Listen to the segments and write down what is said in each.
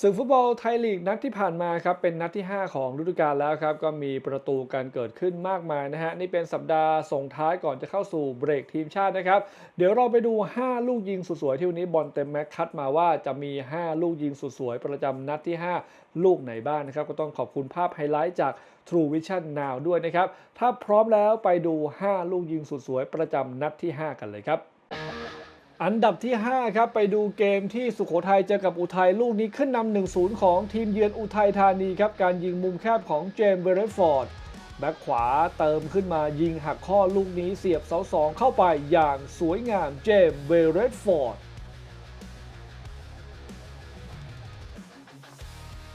ศึกฟุตบอลไทยลีกนัดที่ผ่านมาครับเป็นนัดที่ 5 ของฤดูกาลแล้วครับก็มีประตูการเกิดขึ้นมากมายนะฮะนี่เป็นสัปดาห์ส่งท้ายก่อนจะเข้าสู่เบรกทีมชาตินะครับ เดี๋ยวเราไปดู 5 ลูกยิงสุดสวยที่วันนี้บอลเต็มแม็กคัดมาว่าจะมี 5 ลูกยิงสุดสวยประจำนัดที่ 5 ลูกไหนบ้างนะครับ ก็ต้องขอบคุณภาพไฮไลท์จาก True Vision Now ด้วยนะครับถ้าพร้อมแล้วไปดู 5 ลูกยิงสุดสวยประจำนัดที่ 5 กันเลยครับ อันดับที่ 5 ครับ ไปดูเกมที่สุโขทัยเจอกับอุทัยลูกนี้ขึ้นนำ1-0 ของทีมเยือนอุทัยธานีครับ การยิงมุมแคบของเจมส์เบรดฟอร์ดแบ็คขวาเติมขึ้นมายิงหักข้อลูกนี้เสียบเสาสองเข้าไปอย่างสวยงามเจมส์เบรดฟอร์ด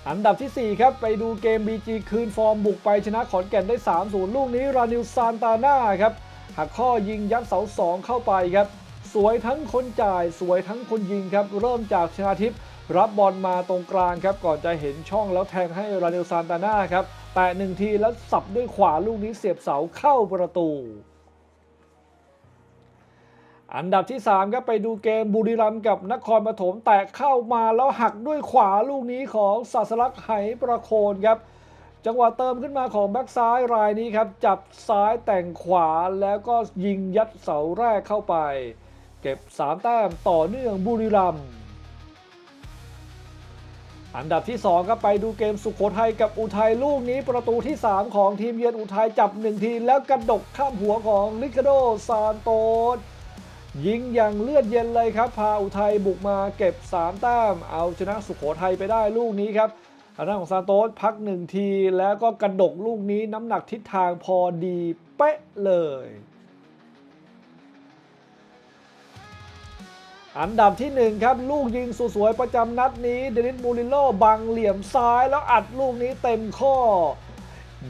อันดับที่ 4 ครับ ไปดูเกม BG คืนฟอร์มบุกไปชนะขอนแก่นได้ 3-0 ลูกนี้รานิลซานตาน่าครับหักข้อยิงยัดเสาสองเข้าไปครับ สวยทั้งคนจ่ายสวยทั้งคนยิงครับ เริ่มจากชนาทิพย์รับบอลมาตรงกลางครับ ก่อนจะเห็นช่องแล้วแทงให้รานิลซานตาน่าครับ แตะหนึ่งทีแล้วสับด้วยขวาลูกนี้เสียบเสาเข้าประตู อันดับที่ 3 ครับไปดูเกมบุรีรัมย์กับนครปฐมแตะเข้ามาแล้วหักด้วยขวาลูกนี้ของศาสลักษณ์ไหประโคนครับจังหวะเติมขึ้นมาของแบ็กซ้ายรายนี้ครับ จับซ้ายแต่งขวาแล้วก็ยิงยัดเสาแรกเข้าไป เก็บ 3 แต้มต่อเนื่องบุรีรัมย์อันดับที่2ครับไปดูเกมสุขโขทัยกับอุทัยลูกนี้ประตูที่ 3 ของทีมเยือนอุทัยจับ 1 ทีแล้วกระดกข้ามหัวของลิคาโดซานโตสยิงอย่างเลือดเย็นเลยครับ พาอุทัยบุกมาเก็บ 3 แต้มเอาชนะสุขโขทัยไปได้ลูกนี้ครับทางด้นของซานโตสพักหนึ่งทีแล้วก็กระดกลูกนี้น้ำหนักทิศทางพอดีเป๊ะเลย อันดับที่ 1 ครับ ลูกยิงสวยๆประจำนัดนี้เดนิสมูริโลบังเหลี่ยมซ้ายแล้วอัดลูกนี้เต็มข้อ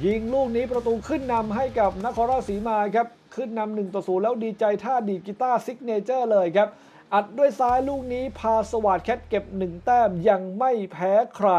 ยิงลูกนี้ประตูขึ้นนำให้กับนครราชสีมาครับ ขึ้นนำหนึ่งต่อศูนย์แล้วดีใจท่าดีกีตาร์ซิกเนเจอร์เลยครับ อัดด้วยซ้ายลูกนี้พาสวัสดแคทเก็บ 1 แต้มยังไม่แพ้ใคร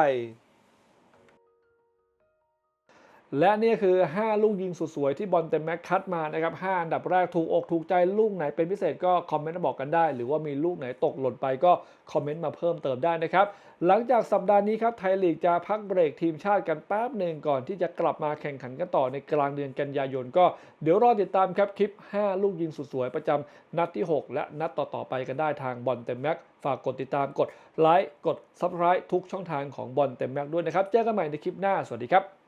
และนี่คือ 5 ลูกยิงสุดสวยที่บอลเต็มแม็กคัดมานะครับ5อันดับแรกถูกอกถูกใจลูกไหนเป็นพิเศษก็คอมเมนต์มาบอกกันได้ หรือว่ามีลูกไหนตกหล่นไปก็คอมเมนต์มาเพิ่มเติมได้นะครับ หลังจากสัปดาห์นี้ครับไทยลีกจะพักเบรกทีมชาติกันแป๊บหนึ่งก่อนที่จะกลับมาแข่งขันกันต่อในกลางเดือนกันยายนก็เดี๋ยวรอติดตามครับคลิป 5 ลูกยิงสุดสวยประจำนัดที่ 6 และนัดต่อๆไปกันได้ทางบอลเต็มแม็กฝากกดติดตามกดไลค์กด Subscribe ทุกช่องทางของบอลเต็มแม็กด้วยนะครับเจอกันใหม่ในคลิปหน้าสวัสดีครับ